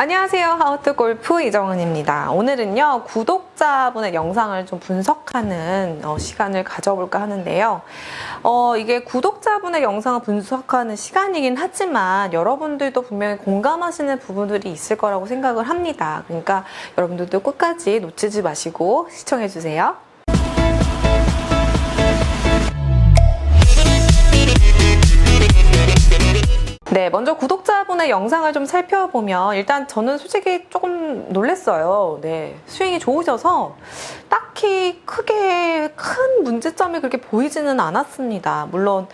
안녕하세요. 하우트 골프 이정은입니다. 오늘은요, 구독자분의 영상을 좀 분석하는 어, 시간을 가져볼까 하는데요. 어, 이게 구독자분의 영상을 분석하는 시간이긴 하지만 여러분들도 분명히 공감하시는 부분들이 있을 거라고 생각을 합니다. 그러니까 여러분들도 끝까지 놓치지 마시고 시청해주세요. 네, 먼저 구독자분의 영상을 좀 살펴보면 일단 저는 솔직히 조금 놀랐어요. 네, 스윙이 좋으셔서 딱히 크게 큰 문제점이 그렇게 보이지는 않았습니다. 물론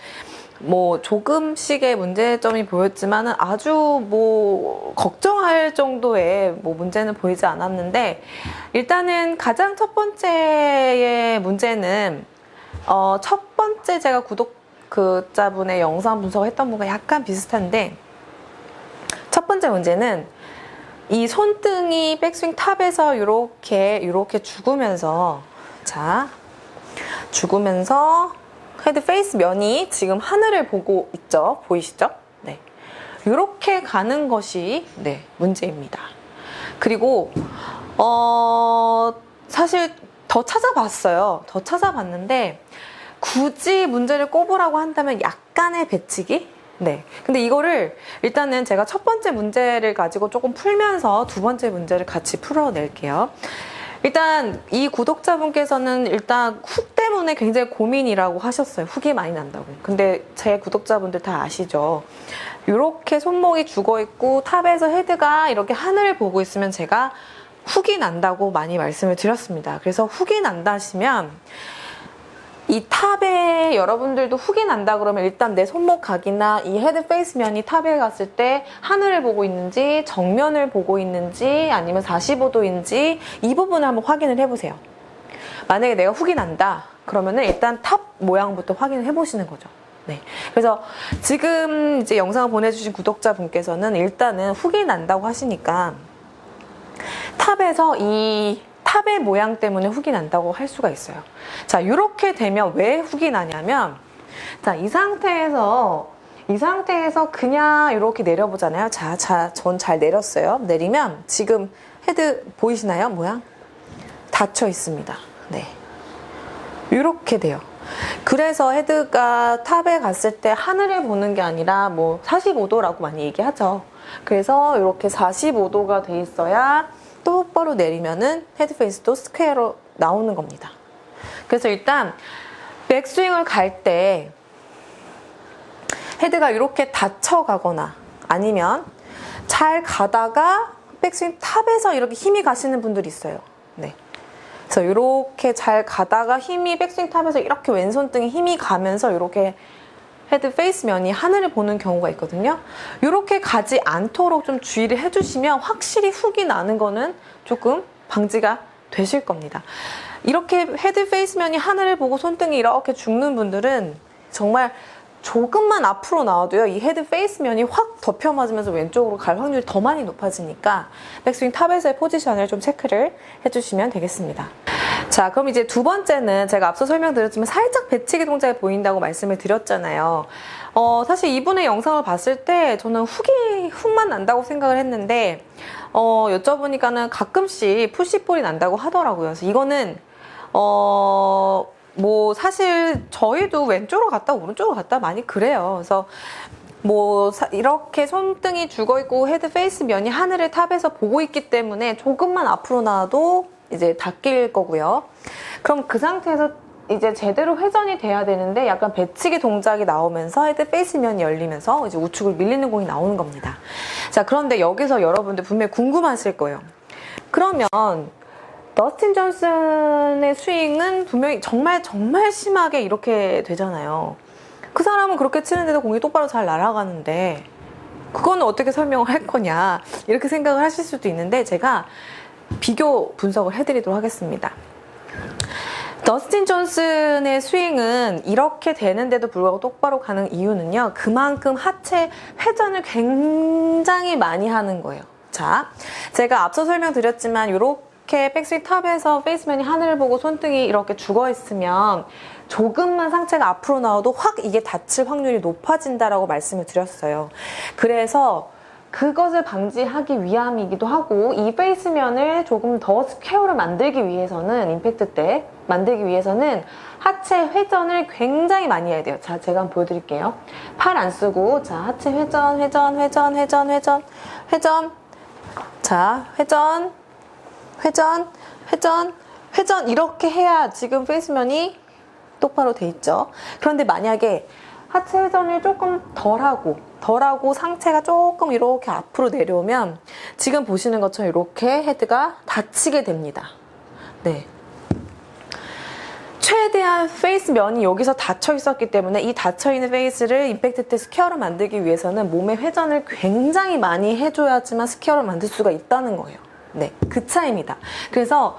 뭐 조금씩의 문제점이 보였지만은 아주 뭐 걱정할 정도의 뭐 문제는 보이지 않았는데 일단은 가장 첫 번째의 문제는 어, 첫 번째 제가 구독 그자분의 영상 분석했던 분과 약간 비슷한데 첫 번째 문제는 이 손등이 백스윙 탑에서 이렇게 이렇게 죽으면서 자 죽으면서 헤드 페이스 면이 지금 하늘을 보고 있죠 보이시죠? 네 이렇게 가는 것이 네 문제입니다. 그리고 어 사실 더 찾아봤어요. 더 찾아봤는데 굳이 문제를 꼽으라고 한다면 약간의 배치기? 네. 근데 이거를 일단은 제가 첫 번째 문제를 가지고 조금 풀면서 두 번째 문제를 같이 풀어낼게요. 일단 이 구독자분께서는 일단 훅 때문에 굉장히 고민이라고 하셨어요. 훅이 많이 난다고. 근데 제 구독자분들 다 아시죠? 이렇게 손목이 죽어 있고 탑에서 헤드가 이렇게 하늘을 보고 있으면 제가 훅이 난다고 많이 말씀을 드렸습니다. 그래서 훅이 난다 하시면 이 탑에 여러분들도 훅이 난다 그러면 일단 내 손목 각이나 이 헤드 페이스 면이 탑에 갔을 때 하늘을 보고 있는지 정면을 보고 있는지 아니면 45도인지 이 부분을 한번 확인을 해보세요. 만약에 내가 훅이 난다 그러면은 일단 탑 모양부터 확인을 해보시는 거죠. 네. 그래서 지금 이제 영상을 보내주신 구독자분께서는 일단은 훅이 난다고 하시니까 탑에서 이 탑의 모양 때문에 훅이 난다고 할 수가 있어요. 자, 이렇게 되면 왜 훅이 나냐면, 자, 이 상태에서, 이 상태에서 그냥 이렇게 내려보잖아요. 자, 자, 전 잘 내렸어요. 내리면 지금 헤드 보이시나요? 모양? 닫혀 있습니다. 네. 이렇게 돼요. 그래서 헤드가 탑에 갔을 때 하늘을 보는 게 아니라 뭐 45도라고 많이 얘기하죠. 그래서 이렇게 45도가 돼 있어야 똑바로 내리면은 헤드 페이스도 스퀘어로 나오는 겁니다. 그래서 일단 백스윙을 갈 때 헤드가 이렇게 닫혀 가거나 아니면 잘 가다가 백스윙 탑에서 이렇게 힘이 가시는 분들이 있어요. 네. 그래서 이렇게 잘 가다가 힘이 백스윙 탑에서 이렇게 왼손등에 힘이 가면서 이렇게 헤드 페이스 면이 하늘을 보는 경우가 있거든요. 이렇게 가지 않도록 좀 주의를 해주시면 확실히 훅이 나는 거는 조금 방지가 되실 겁니다. 이렇게 헤드 페이스 면이 하늘을 보고 손등이 이렇게 죽는 분들은 정말 조금만 앞으로 나와도요, 이 헤드 페이스 면이 확 덮여 맞으면서 왼쪽으로 갈 확률이 더 많이 높아지니까 백스윙 탑에서의 포지션을 좀 체크를 해주시면 되겠습니다. 자, 그럼 이제 두 번째는 제가 앞서 설명드렸지만 살짝 배치기 동작이 보인다고 말씀을 드렸잖아요. 어, 사실 이분의 영상을 봤을 때 저는 훅이, 훅만 난다고 생각을 했는데, 어, 여쭤보니까는 가끔씩 푸시볼이 난다고 하더라고요. 그래서 이거는, 어, 뭐 사실 저희도 왼쪽으로 갔다 오른쪽으로 갔다 많이 그래요. 그래서 뭐 사- 이렇게 손등이 죽어 있고 헤드 페이스 면이 하늘을 탑에서 보고 있기 때문에 조금만 앞으로 나와도 이제 닫힐 거고요. 그럼 그 상태에서 이제 제대로 회전이 돼야 되는데 약간 배치기 동작이 나오면서 헤드 페이스 면이 열리면서 이제 우측을 밀리는 공이 나오는 겁니다. 자, 그런데 여기서 여러분들 분명히 궁금하실 거예요. 그러면 더스틴 존슨의 스윙은 분명히 정말 정말 심하게 이렇게 되잖아요. 그 사람은 그렇게 치는데도 공이 똑바로 잘 날아가는데 그거는 어떻게 설명을 할 거냐 이렇게 생각을 하실 수도 있는데 제가 비교 분석을 해드리도록 하겠습니다. 더스틴 존슨의 스윙은 이렇게 되는데도 불구하고 똑바로 가는 이유는요. 그만큼 하체 회전을 굉장히 많이 하는 거예요. 자, 제가 앞서 설명드렸지만 이렇게 백스윙 탑에서 페이스맨이 하늘을 보고 손등이 이렇게 죽어 있으면 조금만 상체가 앞으로 나와도 확 이게 다칠 확률이 높아진다라고 말씀을 드렸어요. 그래서 그것을 방지하기 위함이기도 하고 이 페이스면을 조금 더 스퀘어를 만들기 위해서는 임팩트 때 만들기 위해서는 하체 회전을 굉장히 많이 해야 돼요. 자, 제가 한번 보여드릴게요. 팔 안 쓰고 자 하체 회전, 회전, 회전, 회전, 회전, 회전. 자, 회전, 회전, 회전, 회전 이렇게 해야 지금 페이스면이 똑바로 돼 있죠. 그런데 만약에 하체 회전을 조금 덜하고 덜하고 상체가 조금 이렇게 앞으로 내려오면 지금 보시는 것처럼 이렇게 헤드가 닫히게 됩니다. 네. 최대한 페이스 면이 여기서 닫혀 있었기 때문에 이 닫혀 있는 페이스를 임팩트 때 스퀘어로 만들기 위해서는 몸의 회전을 굉장히 많이 해줘야지만 스퀘어를 만들 수가 있다는 거예요. 네, 그 차이입니다. 그래서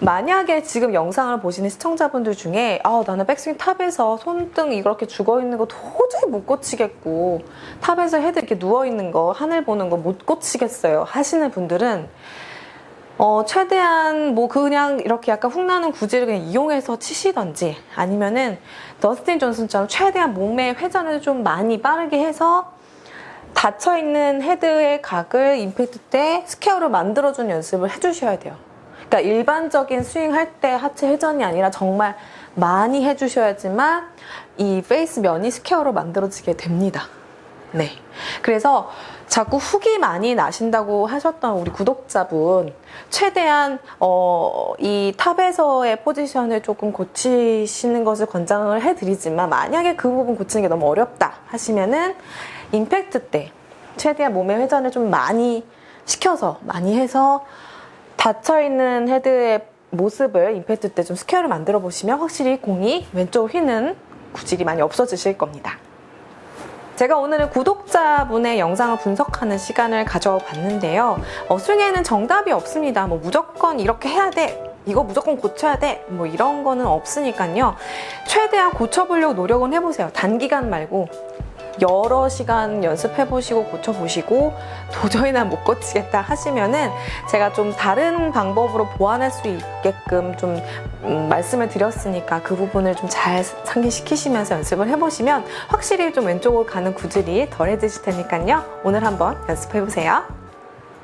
만약에 지금 영상을 보시는 시청자분들 중에 아 나는 백스윙 탑에서 손등 이렇게 죽어 있는 거 도저히 못 고치겠고 탑에서 헤드 이렇게 누워 있는 거 하늘 보는 거 못 고치겠어요 하시는 분들은 어, 최대한 뭐 그냥 이렇게 약간 훅나는 구질을 그냥 이용해서 치시던지 아니면은 더스틴 존슨처럼 최대한 몸의 회전을 좀 많이 빠르게 해서 닫혀있는 헤드의 각을 임팩트 때 스퀘어로 만들어주는 연습을 해주셔야 돼요. 그러니까 일반적인 스윙 할 때 하체 회전이 아니라 정말 많이 해주셔야지만 이 페이스 면이 스퀘어로 만들어지게 됩니다. 네. 그래서 자꾸 훅이 많이 나신다고 하셨던 우리 구독자분, 최대한, 어, 이 탑에서의 포지션을 조금 고치시는 것을 권장을 해드리지만, 만약에 그 부분 고치는 게 너무 어렵다 하시면은, 임팩트 때, 최대한 몸의 회전을 좀 많이 시켜서, 많이 해서, 닫혀있는 헤드의 모습을 임팩트 때 좀 스퀘어를 만들어 보시면 확실히 공이 왼쪽 휘는 구질이 많이 없어지실 겁니다. 제가 오늘은 구독자분의 영상을 분석하는 시간을 가져봤는데요. 어, 스윙에는 정답이 없습니다. 뭐 무조건 이렇게 해야 돼. 이거 무조건 고쳐야 돼. 뭐 이런 거는 없으니까요. 최대한 고쳐보려고 노력은 해보세요. 단기간 말고 여러 시간 연습해 보시고 고쳐 보시고 도저히 난 못 고치겠다 하시면은 제가 좀 다른 방법으로 보완할 수 있게끔 좀 음, 말씀을 드렸으니까 그 부분을 좀 잘 상기시키시면서 연습을 해 보시면 확실히 좀 왼쪽으로 가는 구질이 덜해지실 테니까요. 오늘 한번 연습해 보세요.